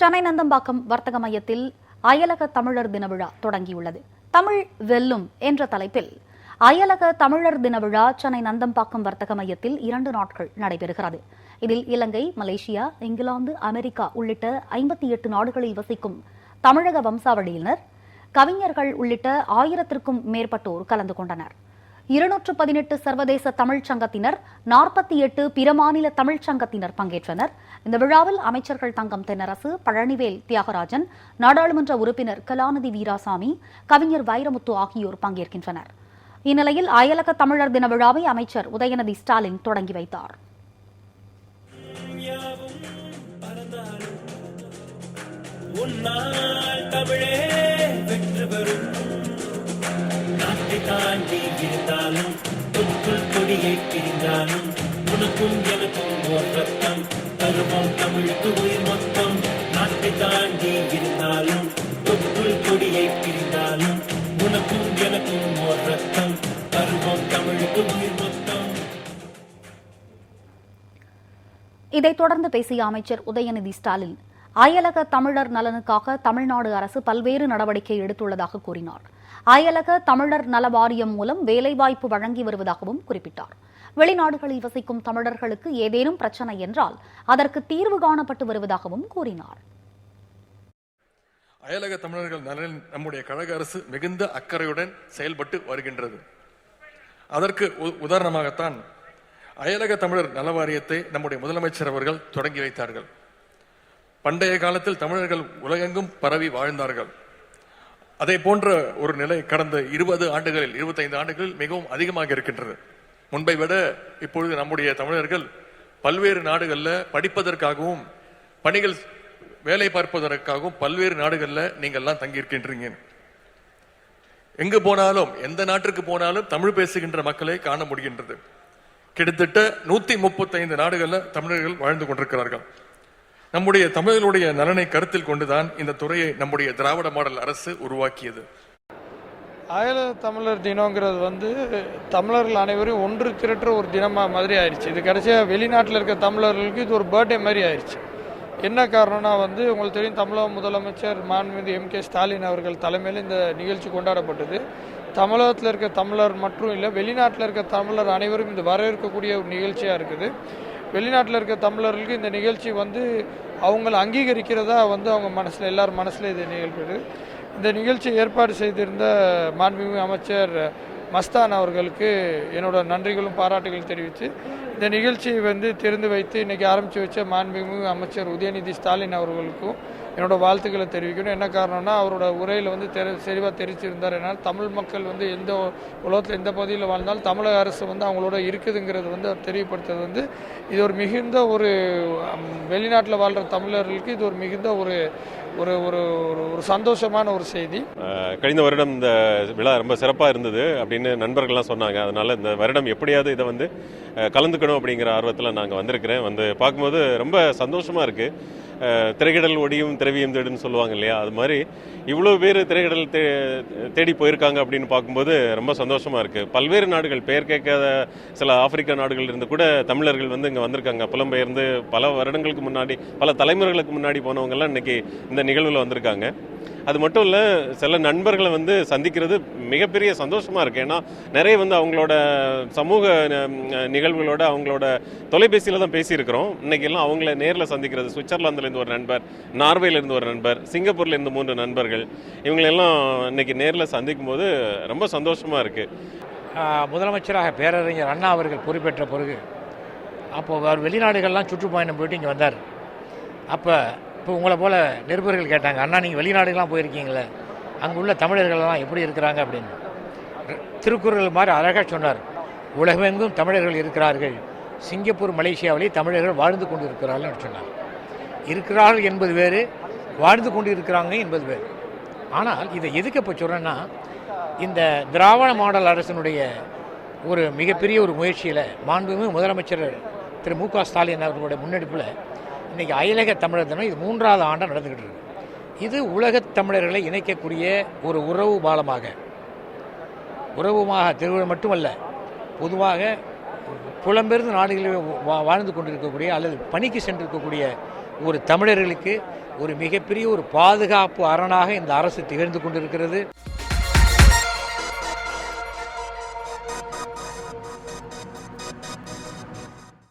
சென்னை நந்தம்பாக்கம் வர்த்தக மையத்தில் அயலக தமிழர் தின விழா தொடங்கியுள்ளது. தமிழ் வெல்லும் என்ற தலைப்பில் அயலக தமிழர் தின விழா சென்னை நந்தம்பாக்கம் வர்த்தக மையத்தில் இரண்டு நாட்கள் நடைபெறுகிறது. இதில் இலங்கை மலேசியா இங்கிலாந்து அமெரிக்கா உள்ளிட்ட ஐம்பத்தி எட்டு நாடுகளில் வசிக்கும் தமிழக வம்சாவளியினர் கவிஞர்கள் உள்ளிட்ட ஆயிரத்திற்கும் மேற்பட்டோர் கலந்து கொண்டனர். இருநூற்று பதினெட்டு சர்வதேச தமிழ்ச் சங்கத்தினர் நாற்பத்தி எட்டு பிற மாநில தமிழ்ச் சங்கத்தினர் பங்கேற்றனர். இந்த விழாவில் அமைச்சர்கள் தங்கம் தென்னரசு பழனிவேல் தியாகராஜன் நாடாளுமன்ற உறுப்பினர் கலாநிதி வீராசாமி கவிஞர் வைரமுத்து ஆகியோர் பங்கேற்கின்றனர். இந்நிலையில் அயலக தமிழர் தின விழாவை அமைச்சர் உதயநிதி ஸ்டாலின் தொடங்கி வைத்தார். உன்னால் தமிழே வெற்றி இருந்தாலும் தொற்றுள் கொடியை பிரிந்தாலும் உனக்கும் எனக்கும் ஓர் ரத்தம். தருவோம் தமிழுக்கு உயிர் மொத்தம். நாட்டை தாண்டி இருந்தாலும் தொற்றுள் கொடியை பிரிந்தாலும் உனக்கும் எனக்கும் ஓர் ரத்தம். தருவோம் தமிழுக்கு உயிர் மொத்தம். இதைத் தொடர்ந்து பேசிய அமைச்சர் உதயநிதி ஸ்டாலின் அயலக தமிழர் நலனுக்காக தமிழ்நாடு அரசு பல்வேறு நடவடிக்கை எடுத்துள்ளதாக கூறினார். அயலக தமிழர் நல வாரியம் மூலம் வேலைவாய்ப்பு வழங்கி வருவதாகவும் குறிப்பிட்டார். வெளிநாடுகளில் வசிக்கும் தமிழர்களுக்கு ஏதேனும் பிரச்சனை என்றால் அதற்கு தீர்வு காணப்பட்டு வருவதாகவும் கூறினார். அயலக தமிழர்கள் நலனில் நம்முடைய கழக அரசு மிகுந்த அக்கறையுடன் செயல்பட்டு வருகின்றது. அதற்கு உ- உதாரணமாகத்தான் அயலக தமிழர் நல வாரியத்தை நம்முடைய முதலமைச்சர் அவர்கள் தொடங்கி வைத்தார்கள். பண்டைய காலத்தில் தமிழர்கள் உலகெங்கும் பரவி வாழ்ந்தார்கள். அதை போன்ற ஒரு நிலை கடந்த இருபது ஆண்டுகளில் இருபத்தைந்து ஆண்டுகளில் மிகவும் அதிகமாக இருக்கின்றது. முன்பை விட இப்பொழுது நம்முடைய தமிழர்கள் பல்வேறு நாடுகளில் படிப்பதற்காகவும் பணிகள் வேலை பார்ப்பதற்காகவும் பல்வேறு நாடுகளில் நீங்கள்லாம் தங்கியிருக்கின்றீங்க. எங்கு போனாலும் எந்த நாட்டிற்கு போனாலும் தமிழ் பேசுகின்ற மக்களை காண முடிகின்றது. கிட்டத்தட்ட நூத்தி முப்பத்தைந்து நாடுகளில் தமிழர்கள் வாழ்ந்து கொண்டிருக்கிறார்கள். நம்முடைய தமிழர்களுடைய நலனை கருத்தில் கொண்டுதான் இந்த துறையை நம்முடைய திராவிட மாடல் அரசு உருவாக்கியது. அயல தமிழர் தினங்கிறது வந்து தமிழர்கள் அனைவரும் ஒன்று திரட்டுற ஒரு தினமாக மாதிரி ஆயிடுச்சு இது கடைசியாக வெளிநாட்டில் இருக்க தமிழர்களுக்கு இது ஒரு பர்த்டே மாதிரி ஆயிடுச்சு என்ன காரணம்னா வந்து உங்களுக்கு தெரியும் தமிழக முதலமைச்சர் மாண்புமிகு எம் கே ஸ்டாலின் அவர்கள் தலைமையில் இந்த நிகழ்ச்சி கொண்டாடப்பட்டது. தமிழகத்தில் இருக்க தமிழர் மட்டும் இல்லை வெளிநாட்டில் இருக்க தமிழர் அனைவரும் இது வரவேற்கக்கூடிய ஒரு நிகழ்ச்சியாக இருக்குது. வெளிநாட்டில் இருக்க தமிழர்களுக்கு இந்த நிகழ்ச்சி வந்து அவங்கள அங்கீகரிக்கிறதா வந்து அவங்க மனசில் எல்லார் மனசில் இது நிகழ்வு இந்த நிகழ்ச்சி ஏற்பாடு செய்திருந்த மாண்புமிகு அமைச்சர் மஸ்தான் அவர்களுக்கு என்னோட நன்றிகளும் பாராட்டுகளும் தெரிவித்து இந்த நிகழ்ச்சியை வந்து திறந்து வைத்து இன்றைக்கி ஆரம்பித்து வச்ச மாண்புமிகு அமைச்சர் உதயநிதி ஸ்டாலின் அவர்களுக்கும் என்னோட வாழ்த்துக்களை தெரிவிக்கணும். என்ன காரணம்னா அவரோட உரையில் வந்து தெரி தெளிவாக தெரிவிச்சிருந்தார். என்னால் தமிழ் மக்கள் வந்து எந்த உலகத்தில் எந்த பகுதியில் வாழ்ந்தாலும் தமிழக அரசு வந்து அவங்களோட இருக்குதுங்கிறது வந்து அவர் தெரியப்படுத்துறது வந்து இது ஒரு மிகுந்த ஒரு வெளிநாட்டில் வாழ்கிற தமிழர்களுக்கு இது ஒரு மிகுந்த ஒரு ஒரு ஒரு ஒரு- ஒரு சந்தோஷமான ஒரு செய்தி. கழிந்த வருடம் இந்த விழா ரொம்ப சிறப்பாக இருந்தது அப்படின்னு நண்பர்கள்லாம் சொன்னாங்க. அதனால இந்த வருடம் எப்படியாவது இதை வந்து கலந்துக்கணும் அப்படிங்கிற ஆர்வத்தில் நாங்கள் வந்திருக்கிறேன். வந்து பார்க்கும்போது ரொம்ப சந்தோஷமாக இருக்குது திரைக்கடல் ஒடியும் திரவியம் தேடுன்னு சொல்லுவாங்க இல்லையா? அது மாதிரி இவ்வளோ பேர் திரைக்கடல் தே தேடி போயிருக்காங்க அப்படின்னு பார்க்கும்போது ரொம்ப சந்தோஷமாக இருக்குது பல்வேறு நாடுகள் பெயர் கேட்காத சில ஆப்பிரிக்கா நாடுகள் இருந்து கூட தமிழர்கள் வந்து இங்கே வந்திருக்காங்க. புலம்பெயர்ந்து பல வருடங்களுக்கு முன்னாடி பல தலைமுறைகளுக்கு முன்னாடி போனவங்கெல்லாம் இன்னைக்கு இந்த நிகழ்வில் வந்திருக்காங்க. அது மட்டும் இல்லை சில நண்பர்களை வந்து சந்திக்கிறது மிகப்பெரிய சந்தோஷமாக இருக்குது ஏன்னா நிறைய வந்து அவங்களோட சமூக நிகழ்வுகளோட அவங்களோட தொலைபேசியில் தான் பேசியிருக்கிறோம். இன்றைக்கெல்லாம் அவங்கள நேரில் சந்திக்கிறது சுவிட்சர்லாந்துலேருந்து ஒரு நண்பர் நார்வேலேருந்து ஒரு நண்பர் சிங்கப்பூர்லேருந்து மூன்று நண்பர்கள் இவங்களெல்லாம் இன்னைக்கு நேரில் சந்திக்கும் போது ரொம்ப சந்தோஷமாக இருக்குது முதலமைச்சராக பேரறிஞர் அண்ணா அவர்கள் பொறுப்பேற்ற பிறகு அப்போது அவர் வெளிநாடுகள்லாம் சுற்றுப்பயணம் போயிட்டு இங்கே வந்தார். அப்போ இப்போ உங்களை போல் நிருபர்கள் கேட்டாங்க அண்ணா நீங்கள் வெளிநாடுகள்லாம் போயிருக்கீங்களே அங்கே உள்ள தமிழர்கள்லாம் எப்படி இருக்கிறாங்க? அப்படின்னு. திருக்குறள் மாதிரி அழகாக சொன்னார். உலகமெங்கும் தமிழர்கள் இருக்கிறார்கள். சிங்கப்பூர் மலேசியாவிலே தமிழர்கள் வாழ்ந்து கொண்டு இருக்கிறார்கள் சொன்னார். இருக்கிறார்கள் என்பது வேறு வாழ்ந்து கொண்டு இருக்கிறாங்க என்பது வேறு. ஆனால் இதை எதுக்கு இப்போ சொல்கிறேன்னா இந்த திராவிட மாடல் அரசினுடைய ஒரு மிகப்பெரிய ஒரு முயற்சியில் மாண்புமிகு முதலமைச்சர் திரு மு க ஸ்டாலின் அவர்களுடைய முன்னெடுப்பில் இன்றைக்கி அயலக தமிழர் தினம் இது மூன்றாவது ஆண்டாக நடந்துக்கிட்டு இருக்கு. இது உலகத் தமிழர்களை இணைக்கக்கூடிய ஒரு உறவு பாலமாக. உறவுமாக திருவிழா மட்டுமல்ல பொதுவாக புலம்பெயர்ந்த நாடுகளில் வா- வாழ்ந்து கொண்டிருக்கக்கூடிய அல்லது பணிக்கு சென்றிருக்கக்கூடிய ஒரு தமிழர்களுக்கு ஒரு மிகப்பெரிய ஒரு பாதுகாப்பு அரணாக இந்த அரசு திகழ்ந்து கொண்டிருக்கிறது.